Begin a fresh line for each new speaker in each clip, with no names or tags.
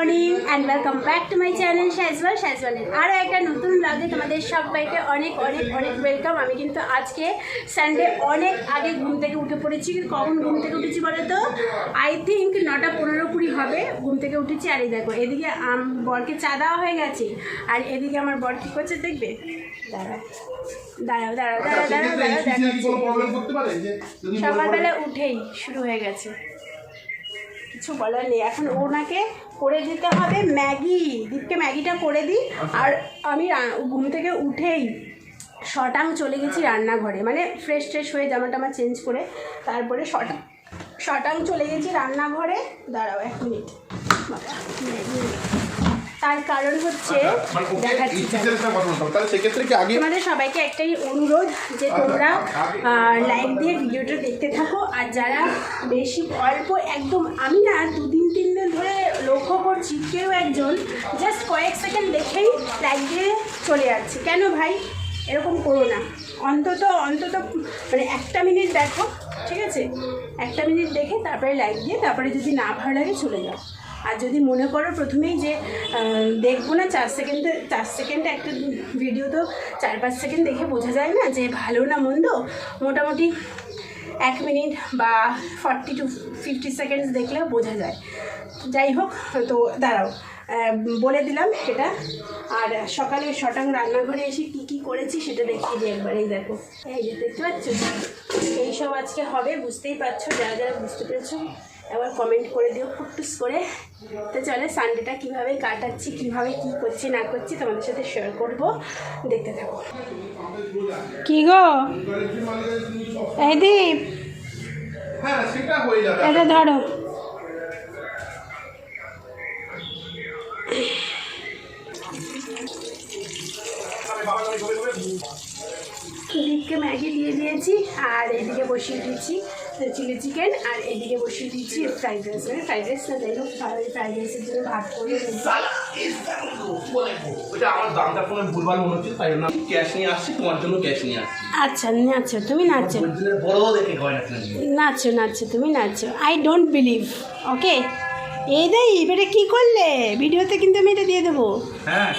Morning and welcome back to my channel শ্যাজওয়াল শ্যাজওয়ালের আরও একটা নতুন ব্লগে তোমাদের সবাইকে অনেক অনেক অনেক ওয়েলকাম আমি কিন্তু আজকে সানডে অনেক আগে ঘুম থেকে উঠে পড়েছি। কখন ঘুম থেকে উঠেছি বলো তো আই থিঙ্ক নটা পনেরো কুড়ি হবে। ঘুম থেকে উঠেছি আর এই দেখো এদিকে আম- বরকে চা দেওয়া হয়ে গেছে। আর এদিকে আমার বর কী করছে দেখবে? দাঁড়াও দাঁড়াও দাঁড়াও দাঁড়াও দাঁড়াও দাঁড়াও সকালবেলা উঠেই শুরু হয়ে গেছে। কিছু বলার নেই। এখন ওনাকে করে দিতে হবে ম্যাগি দীপকে ম্যাগিটা করে দিই। আর আমি ঘুম থেকে উঠেই শটাং চলে গেছি রান্নাঘরে। মানে ফ্রেশ ট্রেশ হয়ে জামা টামা চেঞ্জ করে তারপরে শটাং শটাং চলে গেছি রান্নাঘরে। দাঁড়াও এক মিনিট বাবা, ম্যাগি। তার কারণ হচ্ছে দেখাচ্ছি।
তাহলে সেক্ষেত্রে
তোমাদের সবাইকে একটাই অনুরোধ যে তোমরা লাইক দিয়ে ভিডিওটা দেখতে থাকো। আর যারা বেশি অল্প একদম আমি না দুদিন তিন দিন ধরে লক্ষ্য করছি কেউ একজন জাস্ট কয়েক সেকেন্ড দেখেই লাইক দিয়ে চলে যাচ্ছে। কেন ভাই? এরকম করো না। অন্তত অন্তত মানে একটা মিনিট দেখো ঠিক আছে? একটা মিনিট দেখে তারপরে লাইক দিয়ে তারপরে যদি না ভালো লাগে চলে যাও। আর যদি মনে করো প্রথমেই যে দেখব না, চার সেকেন্ডে চার সেকেন্ডে একটা ভিডিও তো চার পাঁচ সেকেন্ড দেখে বোঝা যায় না যে ভালো না মন্দ? মোটামুটি এক মিনিট বা ফর্টি টু ফিফটি সেকেন্ডস দেখলেও বোঝা যায়। যাই হোক, তো দাঁড়াও বলে দিলাম সেটা। আর সকালে শটাং রান্নাঘরে এসে কী কী করেছি সেটা দেখিয়ে দিই একবার এই দেখো। এই যে দেখতে পাচ্ছ? এইসব আজকে হবে, বুঝতেই পারছ, যারা যারা বুঝতে পেরেছ। একবার কমেন্ট করে দিও ফুটটুস করে। তো চলে সানডেটা কীভাবে কাটাচ্ছি কীভাবে কী করছি না করছি তোমাদের সাথে শেয়ার করব। দেখতে থাকো। কি গো? এই দীপ।
হ্যাঁ
এটা ধরো। দীপকে ম্যাগি দিয়ে দিয়েছি আর এদিকে বসিয়ে দিয়েছি। চিলি চিকেন আর এদিকে বসিয়ে দিয়েছি ফ্রাইড রাইস মানে ফ্রাইড রাইস না যাই হোক ফ্রাইড রাইসের জন্য ভাত করে আচ্ছা নাচো তুমি নাচো। নাচো নাচো তুমি নাচো। আই ডোন্ট বিলিভ ওকে এই দেই এটা কী করলে? ভিডিওতে কিন্তু আমি এটা দিয়ে দেবো।
হ্যাঁ।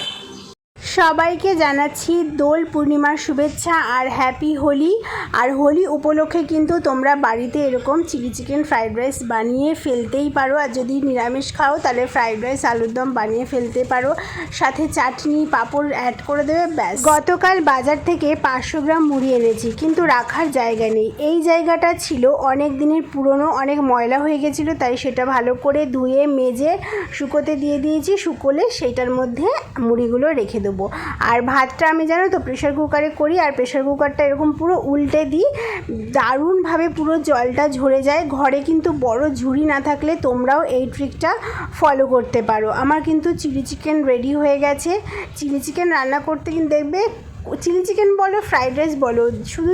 সবাইকে জানাচ্ছি দোল পূর্ণিমার শুভেচ্ছা আর হ্যাপি হোলি। আর হোলি উপলক্ষে কিন্তু তোমরা বাড়িতে এরকম চিলি চিকেন ফ্রাইড রাইস বানিয়ে ফেলতেই পারো। আর যদি নিরামিষ খাও, তাহলে ফ্রাইড রাইস, আলুর দম বানিয়ে ফেলতে পারো। সাথে চাটনি, পাঁপড় অ্যাড করে দেবে, ব্যাস। গতকাল বাজার থেকে পাঁচশো গ্রাম মুড়ি এনেছি, কিন্তু রাখার জায়গা নেই। এই জায়গাটা ছিল অনেক দিনের পুরনো, অনেক ময়লা হয়ে গেছিল, তাই সেটা ভালো করে ধুয়ে, মেজে, শুকোতে দিয়ে দিয়েছি। শুকোলে সেইটার মধ্যে মুড়িগুলো রেখে দেবো। আর ভাতটা আমি জানো তো প্রেশার কুকারে করি, আর প্রেশার কুকারটা এরকম পুরো উল্টে দিই। দারুণভাবে পুরো জলটা ঝরে যায়। ঘরে কিন্তু বড় ঝুড়ি না থাকলে তোমরাও এই ট্রিকটা ফলো করতে পারো। আমার কিন্তু চিলি চিকেন রেডি হয়ে গেছে। চিলি চিকেন রান্না করতে কিন্তু দেখবে চিলি চিকেন বলো, ফ্রাইড রাইস বলো, শুধু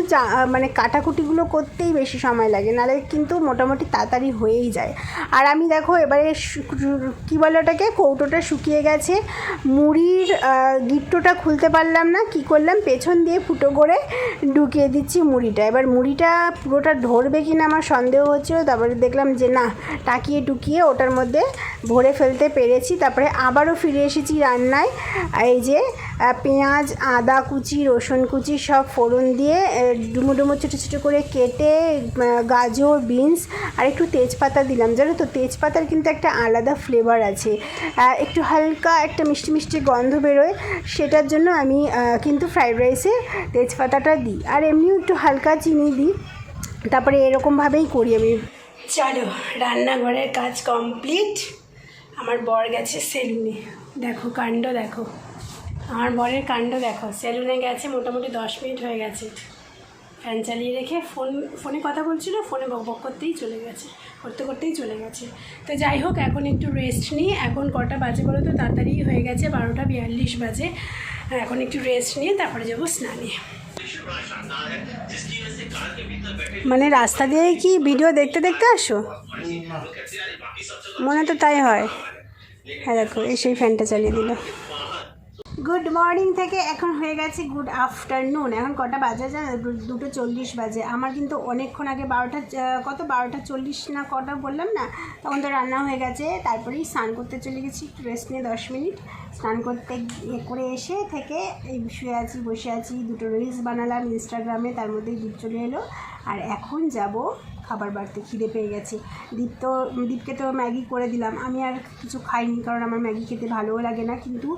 মানে কাটাকুটিগুলো করতেই বেশি সময় লাগে নাহলে কিন্তু মোটামুটি তাড়াতাড়ি হয়েই যায়। আর আমি দেখো এবারে কী বলে ওটাকে, কৌটোটা শুকিয়ে গেছে, মুড়ির গিট্টোটা খুলতে পারলাম না, কি করলাম, পেছন দিয়ে ফুটো করে ঢুকিয়ে দিচ্ছি মুড়িটা। এবার মুড়িটা পুরোটা ধরবে কি না আমার সন্দেহ হচ্ছিল, তারপরে দেখলাম যে না, টাকিয়ে টুকিয়ে ওটার মধ্যে ভরে ফেলতে পেরেছি, তারপরে আবারও ফিরে এসেছি রান্নায়, এই যে পেঁয়াজ, আদা কুচি, রসুন কুচি সব ফোড়ন দিয়ে ডুমো ডুমো, ছোটো ছোটো করে কেটে গাজর, বিনস আর একটু তেজপাতা দিলাম। জানো তো, তেজপাতার কিন্তু একটা আলাদা ফ্লেভার আছে। একটু হালকা একটা মিষ্টি মিষ্টি গন্ধ বেরোয়, সেটার জন্য আমি কিন্তু ফ্রাইড রাইসে তেজপাতাটা দিই। আর এমনিও একটু হালকা চিনি দিই। তারপরে এরকমভাবেই করি আমি। চলো, রান্নাঘরের কাজ কমপ্লিট আমার বর গেছে সেলুনে দেখো, কাণ্ড দেখো। আমার বরের কাণ্ড দেখো। সেলুনে গেছে, মোটামুটি দশ মিনিট হয়ে গেছে। ফ্যান চালিয়ে রেখে ফোন, ফোনে কথা বলছিল, ফোনে বক বক করতেই চলে গেছে, করতে করতেই চলে গেছে। তো যাই হোক, এখন একটু রেস্ট নিই। এখন কটা বাজে বলো তো? তাড়াতাড়ি হয়ে গেছে বারোটা বিয়াল্লিশ বাজে। এখন একটু রেস্ট নিয়ে তারপরে যাব স্নানে। মানে রাস্তা দিয়ে কি ভিডিও দেখতে দেখতে আসো? মনে তো তাই হয়। হ্যাঁ দেখো এই সেই ফ্যানটা চালিয়ে দিল। গুড মর্নিং থেকে এখন হয়ে গেছে গুড আফটারনুন এখন কটা বাজে জানো? দুটো চল্লিশ বাজে। আমার কিন্তু অনেকক্ষণ আগে বারোটা কত? বারোটা চল্লিশ না কটা বললাম না? তখন তো রান্না হয়ে গেছে। তারপরেই স্নান করতে চলে গেছি। একটু রেস্ট নিয়ে দশ মিনিট। স্নান করতে করে এসে থেকে এই শুয়ে আছি, বসে আছি, দুটো রিলস বানালাম ইনস্টাগ্রামে তার মধ্যে দ্বীপ চলে এলো। আর এখন যাব খাবার বাড়তে, খিদে পেয়ে গেছে। দীপ তো, দীপকে তো ম্যাগি করে দিলাম। আমি আর কিছু খাইনি, কারণ আমার ম্যাগি খেতে ভালোও লাগে না। কিন্তু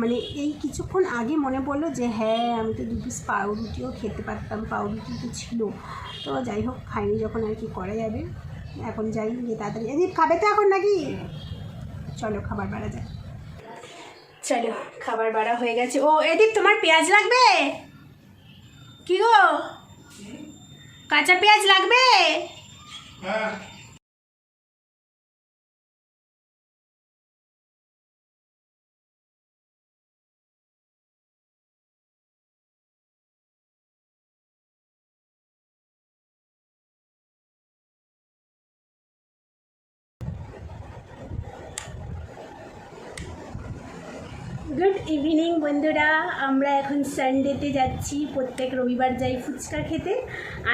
মানে এই কিছুক্ষণ আগে মনে পড়ল যে হ্যাঁ আমি তো দু পিস পাউরুটিও খেতে পারতাম, পাউরুটি তো ছিল। তো যাই হোক, খাইনি যখন আর কি করা যাবে। এখন যাই, গিয়ে তাড়াতাড়ি দীপ খাবে তো এখন নাকি? চলো, খাবার বাড়া যায় চলো খাবার বাড়া হয়ে গেছে। ও এদিক তোমার পেঁয়াজ লাগবে? কি গো? কাঁচা পেঁয়াজ লাগবে? গুড ইভিনিং বন্ধুরা। আমরা এখন সানডেতে যাচ্ছি। প্রত্যেক রবিবার যাই ফুচকা খেতে।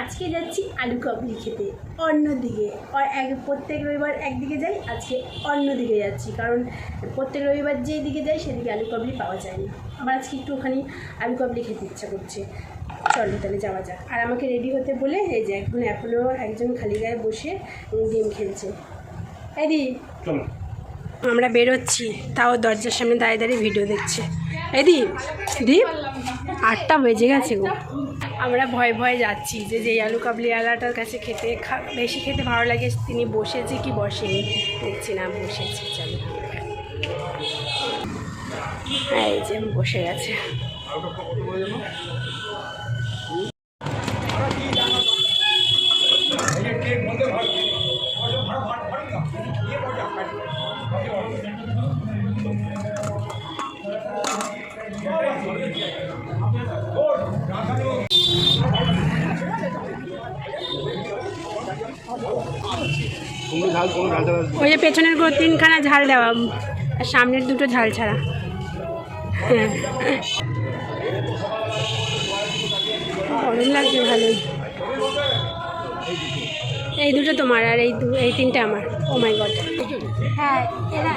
আজকে যাচ্ছি আলু কাবলি খেতে, অন্যদিকে। এক, প্রত্যেক রবিবার একদিকে যাই, আজকে অন্য দিকে যাচ্ছি। কারণ প্রত্যেক রবিবার যেই দিকে যাই, সেদিকে আলু কাবলি পাওয়া যায় না। আমার আজকে একটুখানি আলু কাবলি খেতে ইচ্ছা করছে। চলো তাহলে যাওয়া যাক। আর আমাকে রেডি হতে বলে, এই যে, এখন এখনও একজন খালি গায়ে বসে গেম খেলছে। এদি
চলো।
আমরা বেরোচ্ছি, তাও দরজার সামনে দাঁড়িয়ে দাঁড়িয়ে ভিডিও দেখছে। এই দীপ দীপ, আটটা বেজে গেছে গো। আমরা ভয়ে ভয়ে যাচ্ছি যে যেই আলু কাবলি আলাটার কাছে খেতে বেশি খেতে ভালো লাগে, তিনি বসেছে কি বসেনি, দেখছি না, বসেছে, চলো। এই যে বসে গেছে। ওই যে পেছনেরগুলো তিনখানা ঝাল দেওয়া আর সামনের দুটো ঝাল ছাড়া। হ্যাঁ। গরম লাগছে ভালোই। এই দুটো তোমার আর এই দু এই তিনটে আমার। ও মাই গড হ্যাঁ এরা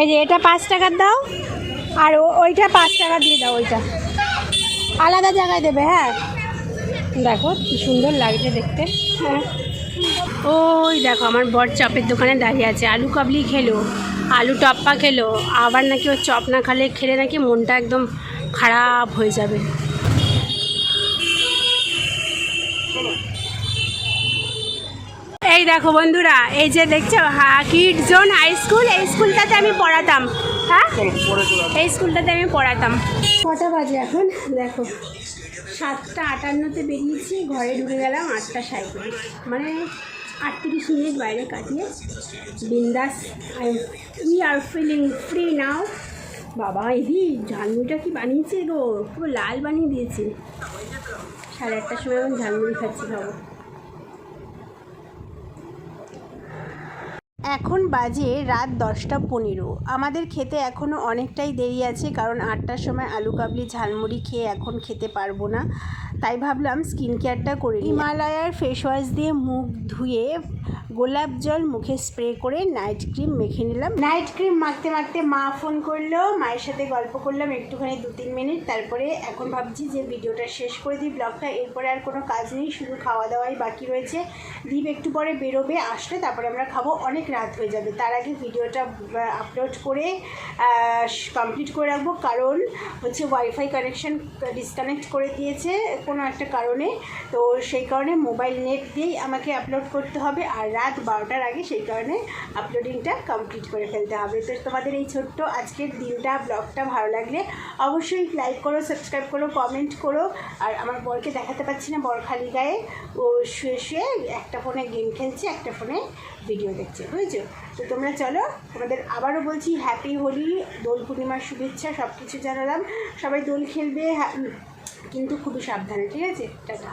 এই যে এটা পাঁচ টাকার দাও আর ওইটা পাঁচ টাকা দিয়ে দাও ওইটা। আলাদা জায়গায় দেবে হ্যাঁ। দেখো কি সুন্দর লাগছে দেখতে। হ্যাঁ ওই দেখো আমার বর চপের দোকানে দাঁড়িয়ে আছে। আলু কাবলি খেলো আলু টপ্পা খেলো আবার নাকি ও চপ না খালে খেলে নাকি মনটা একদম খারাপ হয়ে যাবে। এই দেখো বন্ধুরা এই যে দেখছ হা কিড জোন হাই স্কুল এই স্কুলটাতে আমি পড়াতাম। হ্যাঁ। এই স্কুলটাতে আমি পড়াতাম। কটা বাজে এখন? দেখো। সাতটা আটান্নতে বেরিয়েছি, ঘরে ঢুকে গেলাম আটটা সাইকেল মানে আটত্রিশ মিনিট বাইরে কাটিয়ে বিন্দাস। I we are feeling free now বাবা এদি ঝালমুড়িটা কি বানিয়েছে গো? পুরো লাল বানিয়ে দিয়েছে। সাড়ে আটটার সময় এখন ঝালমুড়ি খাচ্ছি খাব এখন বাজে রাত দশটা পনেরো। আমাদের খেতে এখনও অনেকটাই দেরি আছে, কারণ আটটার সময় আলু কাবলি ঝালমুড়ি খেয়ে এখন খেতে পারব না। তাই ভাবলাম স্কিন কেয়ারটা করে। হিমালয়ার ফেস ওয়াশ দিয়ে মুখ ধুয়ে গোলাপ জল মুখে স্প্রে করে নাইট ক্রিম মেখে নিলাম। নাইট ক্রিম মাখতে মাখতে মা ফোন করল, মায়ের সাথে গল্প করলাম একটুখানি দু তিন মিনিট তারপরে এখন ভাবছি যে ভিডিওটা শেষ করে দিই ব্লগটা এরপরে আর কোনো কাজ নেই, শুধু খাওয়া দাওয়াই বাকি রয়েছে। দীপ একটু পরে বেরোবে, আসলে তারপরে আমরা খাব, অনেক রাত হয়ে যাবে। তার আগে ভিডিওটা আপলোড করে কমপ্লিট করে রাখব। কারণ হচ্ছে ওয়াইফাই কানেকশন ডিসকানেক্ট করে দিয়েছে কোনো একটা কারণে তো সেই কারণে মোবাইল নেট দিয়েই আমাকে আপলোড করতে হবে আর রাত বারোটার আগে সেই কারণে আপলোডিংটা কমপ্লিট করে ফেলতে হবে। তো তোমাদের এই ছোট্ট আজকের দিনটা ব্লগটা ভালো লাগলে অবশ্যই লাইক করো সাবস্ক্রাইব করো কমেন্ট করো আর আমার বরকে দেখাতে পাচ্ছি না বর খালি গায়ে। ও শুয়ে শুয়ে একটা ফোনে গেম খেলছে একটা ফোনে ভিডিও দেখছে বুঝেছ? তো তোমরা চলো তোমাদের আবারও বলছি হ্যাপি হোলি দোল পূর্ণিমার শুভেচ্ছা সব কিছু জানালাম। সবাই দোল খেলবে হ্যাঁ, কিন্তু খুবই সাবধানে ঠিক আছে? টাটা।